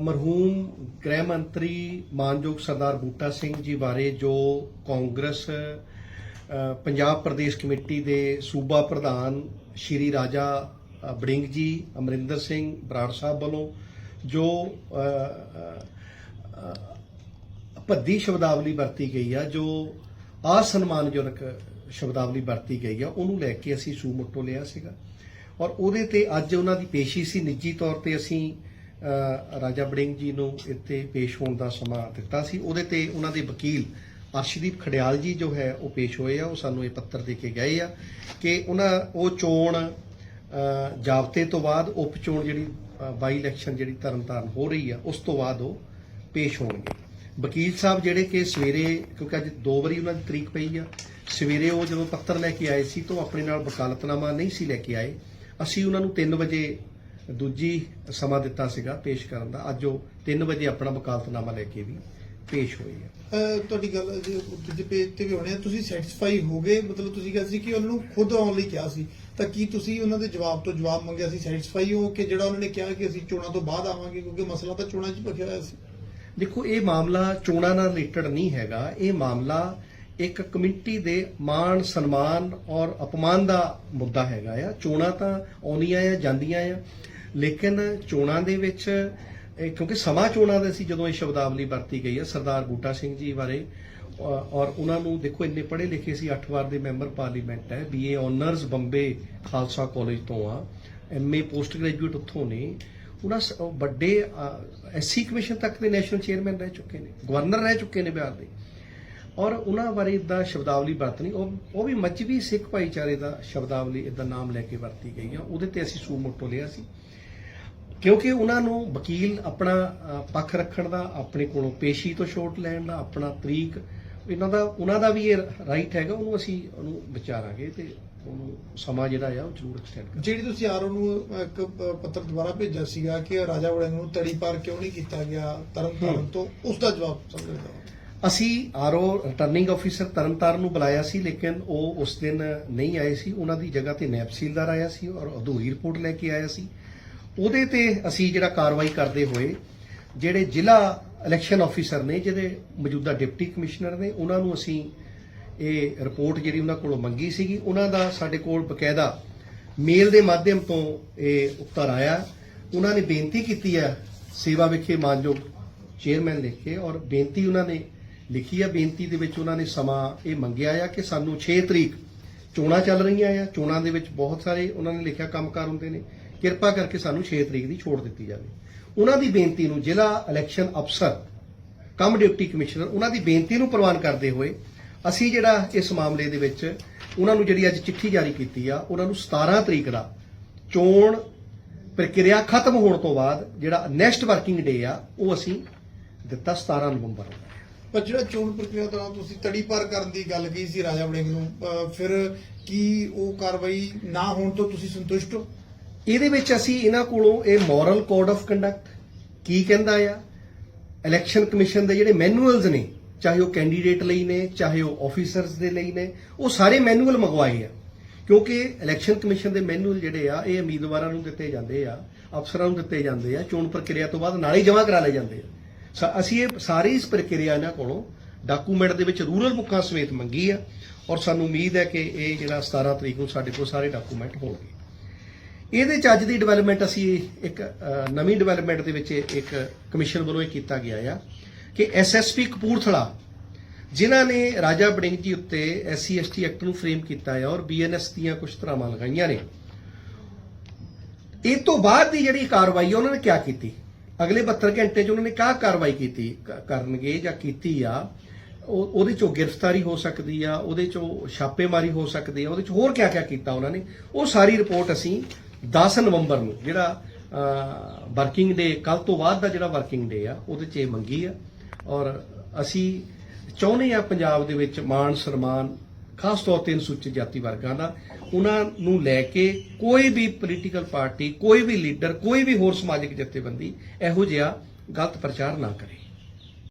ਮਰਹੂਮ ਗ੍ਰਹਿ ਮੰਤਰੀ ਮਾਨਯੋਗ ਸਰਦਾਰ ਬੂਟਾ ਸਿੰਘ ਜੀ ਬਾਰੇ ਜੋ ਕਾਂਗਰਸ ਪੰਜਾਬ ਪ੍ਰਦੇਸ਼ ਕਮੇਟੀ ਦੇ ਸੂਬਾ ਪ੍ਰਧਾਨ ਸ਼੍ਰੀ ਰਾਜਾ ਬੜਿੰਗ ਜੀ, ਅਮਰਿੰਦਰ ਸਿੰਘ ਬਰਾੜ ਸਾਹਿਬ ਵੱਲੋਂ ਜੋ ਭੱਦੀ ਸ਼ਬਦਾਵਲੀ ਵਰਤੀ ਗਈ ਆ, ਜੋ ਅਸਨਮਾਨਜਨਕ ਸ਼ਬਦਾਵਲੀ ਵਰਤੀ ਗਈ ਆ, ਉਹਨੂੰ ਲੈ ਕੇ ਅਸੀਂ ਸੂਮੋਟੋ ਲਿਆ ਸੀਗਾ। ਔਰ ਉਹਦੇ ਤੇ ਅੱਜ ਉਹਨਾਂ ਦੀ ਪੇਸ਼ੀ ਸੀ, ਨਿੱਜੀ ਤੌਰ ਤੇ ਅਸੀਂ ਰਾਜਾ ਬੜਿੰਗ ਜੀ ਨੂੰ ਇੱਥੇ ਪੇਸ਼ ਹੋਣ ਦਾ ਸਮਾਂ ਦਿੱਤਾ ਸੀ। ਉਹਦੇ ਤੇ ਉਹਨਾਂ ਦੇ ਵਕੀਲ ਅਰਸ਼ਦੀਪ ਖੜਿਆਲ ਜੀ ਜੋ ਹੈ ਉਹ ਪੇਸ਼ ਹੋਏ ਆ। ਉਹ ਸਾਨੂੰ ਇਹ ਪੱਤਰ ਦੇ ਕੇ ਗਏ ਆ ਕਿ ਉਹਨਾਂ ਉਹ ਚੋਣ ਅ, ਜਾਬਤੇ ਤੋਂ ਬਾਅਦ ਉਪ ਚੋਣ ਜਿਹੜੀ ਬਾਈ ਇਲੈਕਸ਼ਨ ਜਿਹੜੀ ਤਰਨਤਾਰਨ ਹੋ ਰਹੀ ਆ ਉਸ ਤੋਂ ਬਾਅਦ ਉਹ ਪੇਸ਼ ਹੋਣਗੇ। ਵਕੀਲ ਸਾਹਿਬ ਜਿਹੜੇ ਕਿ ਸਵੇਰੇ ਕਿਉਂਕਿ ਅੱਜ ਦੋ ਵਾਰੀ ਉਹਨਾਂ ਦੀ ਤਰੀਕ ਪਈ ਆ ਸਵੇਰੇ ਉਹ ਜਦੋਂ ਪੱਤਰ ਲੈ ਕੇ ਆਏ ਸੀ ਤਾਂ ਉਹ ਆਪਣੇ ਨਾਲ ਵਕਾਲਤਨਾਮਾ ਨਹੀਂ ਸੀ ਲੈ ਕੇ ਆਏ। ਅਸੀਂ ਉਹਨਾਂ ਨੂੰ 3 ਵਜੇ ਦੂਜੀ ਸਮਾਂ ਦਿੱਤਾ ਸੀਗਾ ਪੇਸ਼ ਕਰਨ ਦਾ। ਅੱਜ ਉਹ 3 ਵਜੇ ਆਪਣਾ ਵਕਾਲਤਨਾਮਾ ਲੈ ਕੇ ਵੀ ਪੇਸ਼ ਆ। ਅਹ ਤੁਹਾਡੀ ਗੱਲ ਜੇ ਦੂਜੇ ਪੇਜ ਤੇ ਵੀ ਹੋਣੀ ਆ। ਤੁਸੀਂ ਸੈਟੀਸਫਾਈ ਹੋ ਗਏ? ਮਤਲਬ ਤੁਸੀਂ ਕਿਹਾ ਸੀ ਕਿ ਉਹਨਾਂ ਨੂੰ ਖੁਦ ਆਉਣ ਲਈ ਕਿਹਾ ਸੀ। ਤਾਂ ਕੀ ਤੁਸੀਂ ਉਹਨਾਂ ਦੇ ਜਵਾਬ ਤੋਂ ਜਵਾਬ ਮੰਗਿਆ ਸੀ? ਸੈਟੀਸਫਾਈ ਹੋ ਕਿ ਜਿਹੜਾ ਉਹਨਾਂ ਨੇ ਕਿਹਾ ਕਿ ਅਸੀਂ ਚੋਣਾਂ ਤੋਂ ਬਾਅਦ ਆਵਾਂਗੇ ਕਿਉਂਕਿ ਮਸਲਾ ਤਾਂ ਚੋਣਾਂ 'ਚ ਹੀ ਭਖਿਆ ਹੋਇਆ ਸੀ। ਦੇਖੋ ਇਹ ਮਾਮਲਾ ਚੋਣਾਂ ਨਾਲ ਰਿਲੇਟਡ ਨਹੀਂ ਹੈਗਾ। ਇਹ ਮਾਮਲਾ ਇੱਕ ਕਮੇਟੀ ਦੇ ਮਾਣ ਸਨਮਾਨ ਔਰ ਅਪਮਾਨ ਦਾ ਮੁੱਦਾ ਹੈਗਾ ਆ। ਚੋਣਾਂ ਤਾਂ ਆਉਂਦੀਆਂ ਆ ਜਾਂਦੀਆਂ ਆ। ਲੇਕਿਨ ਚੋਣਾਂ ਦੇ ਵਿੱਚ ਕਿਉਂਕਿ ਸਮਾਂ ਚੋਣਾਂ ਦੇ ਸੀ ਜਦੋਂ ਇਹ ਸ਼ਬਦਾਵਲੀ ਵਰਤੀ ਗਈ ਹੈ, ਸਰਦਾਰ ਬੂਟਾ ਸਿੰਘ ਜੀ ਬਾਰੇ। ਔਰ ਉਹਨਾਂ ਨੂੰ ਦੇਖੋ, ਇੰਨੇ ਪੜ੍ਹੇ ਲਿਖੇ ਸੀ 8 ਵਾਰ ਦੇ ਮੈਂਬਰ ਪਾਰਲੀਮੈਂਟ ਹੈ BA honours Bombay Khalsa college ਤੋਂ ਆ ਐਮਏ ਪੋਸਟ ਗ੍ਰੈਜੂਏਟ ਉੱਥੋਂ ਨੇ। ਉਹਨਾਂ ਸ- ਉਹ ਵੱਡੇ ਐਸਸੀ ਕਮਿਸ਼ਨ ਤੱਕ ਦੇ ਨੈਸ਼ਨਲ ਚੇਅਰਮੈਨ ਰਹਿ ਚੁੱਕੇ ਨੇ, ਗਵਰਨਰ ਰਹਿ ਚੁੱਕੇ ਨੇ ਬਿਹਾਰ ਦੇ। ਔਰ ਉਹਨਾਂ ਬਾਰੇ ਇਦਾਂ ਸ਼ਬਦਾਵਲੀ ਵਰਤਣੀ, ਉਹ ਉਹ ਵੀ ਮਜਬੀ ਸਿੱਖ ਭਾਈਚਾਰੇ ਦਾ ਸ਼ਬਦਾਵਲੀ ਇਦਾਂ ਨਾਮ ਲੈ ਕੇ ਵਰਤੀ ਗਈ ਆ, ਉਹਦੇ ਤੇ ਅਸੀਂ ਸੂਮੋਟੋ ਲਿਆ ਸੀ। ਕਿਉਂਕਿ ਉਹਨਾਂ ਨੂੰ ਵਕੀਲ ਆਪਣਾ ਪੱਖ ਰੱਖਣ ਦਾ ਆਪਣੇ ਕੋਲੋਂ ਪੇਸ਼ੀ ਤੋਂ ਛੋਟ ਲੈਣ ਦਾ ਆਪਣਾ ਤਰੀਕ ਇਹਨਾਂ ਦਾ ਉਹਨਾਂ ਦਾ ਵੀ ਇਹ ਰਾਈਟ ਹੈਗਾ ਉਹਨੂੰ ਅਸੀਂ ਉਹਨੂੰ ਵਿਚਾਰਾਂਗੇ ਤੇ ਉਹਨੂੰ ਸਮਾਂ ਜਿਹੜਾ ਆ ਉਹ ਜ਼ਰੂਰ ਐਕਸਟੈਂਡ ਕਰਾਂਗੇ। ਜਿਹੜੀ ਤੁਸੀਂ ਆਰਓ ਨੂੰ ਇੱਕ ਪੱਤਰ ਦੁਬਾਰਾ ਭੇਜਿਆ ਸੀਗਾ ਕਿ ਰਾਜਾ ਵੜਿੰਗ ਨੂੰ ਤੜੀ ਪਾਰ ਕਿਉਂ ਨਹੀਂ ਕੀਤਾ ਗਿਆ ਤਰਨਤਾਰਨ ਤੋਂ ਉਸ ਦਾ ਜਵਾਬ ਸਮਝਦਾ ਅਸੀਂ ਆਰਓ ਰਿਟਰਨਿੰਗ ਆਫੀਸਰ ਤਰਨਤਾਰਨ ਨੂੰ ਬੁਲਾਇਆ ਸੀ ਲੇਕਿਨ ਉਹ ਉਸ ਦਿਨ ਨਹੀਂ ਆਏ ਸੀ ਉਹਨਾਂ ਦੀ ਜਗ੍ਹਾ ਤੇ ਨਾਇਬ ਤਹਿਸੀਲਦਾਰ ਆਇਆ ਸੀ ਔਰ ਅਧੂਰੀ ਰਿਪੋਰਟ ਲੈ ਕੇ ਆਇਆ ਸੀ। ਉਹਦੇ ਤੇ ਅਸੀਂ ਜਿਹੜਾ ਕਾਰਵਾਈ ਕਰਦੇ ਹੋਏ ਜਿਹੜੇ ਜ਼ਿਲ੍ਹਾ ਇਲੈਕਸ਼ਨ ਆਫੀਸਰ ਨੇ, ਜਿਹੜੇ ਮੌਜੂਦਾ ਡਿਪਟੀ ਕਮਿਸ਼ਨਰ ਨੇ, ਉਹਨਾਂ ਨੂੰ ਅਸੀਂ ਇਹ ਰਿਪੋਰਟ ਜਿਹੜੀ ਉਹਨਾਂ ਕੋਲੋਂ ਮੰਗੀ ਸੀਗੀ, ਉਹਨਾਂ ਦਾ ਸਾਡੇ ਕੋਲ ਬਕਾਇਦਾ ਮੇਲ ਦੇ ਮਾਧਿਅਮ ਤੋਂ ਇਹ ਉੱਤਰ ਆਇਆ। ਉਹਨਾਂ ਨੇ ਬੇਨਤੀ ਕੀਤੀ ਹੈ, ਸੇਵਾ ਵਿਖੇ ਮਾਨਯੋਗ ਚੇਅਰਮੈਨ ਲਿਖੇ ਔਰ ਬੇਨਤੀ ਉਹਨਾਂ ਨੇ ਲਿਖੀ ਹੈ। ਬੇਨਤੀ ਦੇ ਵਿੱਚ ਉਹਨਾਂ ਨੇ ਸਮਾਂ ਇਹ ਮੰਗਿਆ ਆ ਕਿ ਸਾਨੂੰ 6 ਤਰੀਕ ਚੋਣਾਂ ਚੱਲ ਰਹੀਆਂ ਆ। ਚੋਣਾਂ ਦੇ ਵਿੱਚ ਬਹੁਤ ਸਾਰੇ ਉਹਨਾਂ ਨੇ ਲਿਖਿਆ, ਕੰਮਕਾਰ ਹੁੰਦੇ ਨੇ। ਕਿਰਪਾ ਕਰਕੇ ਸਾਨੂੰ 6 ਤਰੀਕ ਦੀ ਛੋਟ ਦਿੱਤੀ ਜਾਵੇ। ਉਹਨਾਂ ਦੀ ਬੇਨਤੀ ਨੂੰ ਜ਼ਿਲ੍ਹਾ ਇਲੈਕਸ਼ਨ ਅਫਸਰ, ਕਮ ਡਿਪਟੀ ਕਮਿਸ਼ਨਰ, ਉਹਨਾਂ ਦੀ ਬੇਨਤੀ ਨੂੰ ਪ੍ਰਵਾਨ ਕਰਦੇ ਹੋਏ ਅਸੀਂ ਜਿਹੜਾ ਇਸ ਮਾਮਲੇ ਦੇ ਵਿੱਚ ਉਹਨਾਂ ਨੂੰ ਜਿਹੜੀ ਅੱਜ ਚਿੱਠੀ ਜਾਰੀ ਕੀਤੀ ਆ, ਉਹਨਾਂ ਨੂੰ 17 ਤਰੀਕ ਦਾ ਚੋਣ ਪ੍ਰਕਿਰਿਆ ਖਤਮ ਹੋਣ ਤੋਂ ਬਾਅਦ ਜਿਹੜਾ ਨੈਕਸਟ ਵਰਕਿੰਗ ਡੇ ਆ, ਉਹ ਅਸੀਂ ਦਿੱਤਾ 17 ਨਵੰਬਰ ਨੂੰ। ਪਰ ਜਿਹੜਾ ਚੋਣ ਪ੍ਰਕਿਰਿਆ ਦੌਰਾਨ ਤੁਸੀਂ ਤੜੀ ਪਾਰ ਕਰਨ ਦੀ ਗੱਲ ਕਹੀ ਸੀ ਰਾਜਾ ਵੜਿੰਗ ਨੂੰ ਫਿਰ ਕੀ ਉਹ ਕਾਰਵਾਈ ਨਾ ਹੋਣ ਤੋਂ ਤੁਸੀਂ ਸੰਤੁਸ਼ਟ ਹੋ? ਇਹਦੇ ਵਿੱਚ ਅਸੀਂ ਇਹਨਾਂ ਕੋਲੋਂ ਇਹ ਮੋਰਲ ਕੋਡ ਆਫ ਕੰਡਕਟ ਕੀ ਕਹਿੰਦਾ ਆ? ਇਲੈਕਸ਼ਨ ਕਮਿਸ਼ਨ ਦੇ ਜਿਹੜੇ ਮੈਨੂਅਲਸ ਨੇ, ਚਾਹੇ ਉਹ ਕੈਂਡੀਡੇਟ ਲਈ ਨੇ, ਚਾਹੇ ਉਹ ਆਫੀਸਰਸ ਦੇ ਲਈ ਨੇ, ਉਹ ਸਾਰੇ ਮੈਨੂਅਲ ਮੰਗਵਾਏ ਆ। ਕਿਉਂਕਿ ਇਲੈਕਸ਼ਨ ਕਮਿਸ਼ਨ ਦੇ ਮੈਨੂਅਲ ਜਿਹੜੇ ਆ, ਇਹ ਉਮੀਦਵਾਰਾਂ ਨੂੰ ਦਿੱਤੇ ਜਾਂਦੇ ਆ, ਅਫਸਰਾਂ ਨੂੰ ਦਿੱਤੇ ਜਾਂਦੇ ਆ, ਚੋਣ ਪ੍ਰਕਿਰਿਆ ਤੋਂ ਬਾਅਦ ਨਾਲੇ ਜਮ੍ਹਾਂ ਕਰਾ ਲਏ ਜਾਂਦੇ ਆ। ਸ- ਅਸੀਂ ਇਹ ਸਾਰੀ ਇਸ ਪ੍ਰਕਿਰਿਆ ਇਹਨਾਂ ਕੋਲੋਂ ਡਾਕੂਮੈਂਟ ਦੇ ਵਿੱਚ ਰੂਰਲ ਬੁੱਕਾਂ ਸਮੇਤ ਮੰਗੀ ਆ, ਔਰ ਸਾਨੂੰ ਉਮੀਦ ਹੈ ਕਿ ਇਹ ਜਿਹੜਾ 17 ਤਰੀਕ ਨੂੰ ਸਾਡੇ ਕੋਲ ਸਾਰੇ ਡਾਕੂਮੈਂਟ ਹੋਣਗੇ। ਇਹਦੇ ਚ ਅੱਜ ਦੀ ਡਿਵੈਲਪਮੈਂਟ ਅਸੀਂ ਇੱਕ ਨਵੀਂ ਡਿਵੈਲਪਮੈਂਟ ਦੇ ਵਿੱਚ ਇੱਕ ਕਮਿਸ਼ਨ ਵੱਲੋਂ ਇਹ ਕੀਤਾ ਗਿਆ ਆ ਕਿ ਐਸਐਸਪੀ ਕਪੂਰਥਲਾ, ਜਿਨ੍ਹਾਂ ਨੇ ਰਾਜਾ ਬੜਿੰਗ ਜੀ ਉੱਤੇ ਐਸਸੀ ਐਸਟੀ ਐਕਟ ਨੂੰ ਫਰੇਮ ਕੀਤਾ ਹੈ ਔਰ ਬੀਐਨਐਸ ਦੀਆਂ ਕੁਝ ਧਰਾਵਾਂ ਲਗਾਈਆਂ ਨੇ। ਇਹ ਤੋਂ ਬਾਅਦ ਦੀ ਜਿਹੜੀ ਕਾਰਵਾਈ ਹੈ ਉਹਨਾਂ ਨੇ ਕਿਆ ਕੀਤੀ? ਅਗਲੇ 72 ਘੰਟੇ 'ਚ ਉਹਨਾਂ ਨੇ ਕਿਆ ਕਾਰਵਾਈ ਕੀਤੀ? ਕਰਨਗੇ ਜਾਂ ਕੀਤੀ ਆ? ਉਹ- ਉਹਦੇ ਚੋਂ ਗ੍ਰਿਫਤਾਰੀ ਹੋ ਸਕਦੀ ਆ, ਉਹਦੇ ਚੋਂ ਛਾਪੇਮਾਰੀ ਹੋ ਸਕਦੀ ਆ, ਉਹਦੇ ਚ ਹੋਰ ਕਿਆ ਕਿਆ ਕੀਤਾ ਉਹਨਾਂ ਨੇ? ਉਹ ਸਾਰੀ ਰਿਪੋਰਟ ਅਸੀਂ 10 ਨਵੰਬਰ ਨੂੰ ਜਿਹੜਾ ਵਰਕਿੰਗ ਡੇ ਕੱਲ ਤੋਂ ਬਾਅਦ ਦਾ ਜਿਹੜਾ ਵਰਕਿੰਗ ਡੇ ਆ, ਉਹਦੇ 'ਚ ਇਹ ਮੰਗੀ ਆ। ਔਰ ਅਸੀਂ ਚਾਹੁੰਦੇ ਆ ਪੰਜਾਬ ਦੇ ਵਿੱਚ ਮਾਣ ਸਨਮਾਨ, ਖਾਸ ਤੌਰ ਤੇ ਅਨੁਸੂਚਿਤ ਜਾਤੀ ਵਰਗਾਂ ਦਾ, ਉਹਨਾਂ ਨੂੰ ਲੈ ਕੇ ਕੋਈ ਵੀ ਪੋਲੀਟੀਕਲ ਪਾਰਟੀ ਕੋਈ ਵੀ ਲੀਡਰ ਕੋਈ ਵੀ ਹੋਰ ਸਮਾਜਿਕ ਜਥੇਬੰਦੀ ਇਹੋ ਜਿਹਾ ਗਲਤ ਪ੍ਰਚਾਰ ਨਾ ਕਰੇ।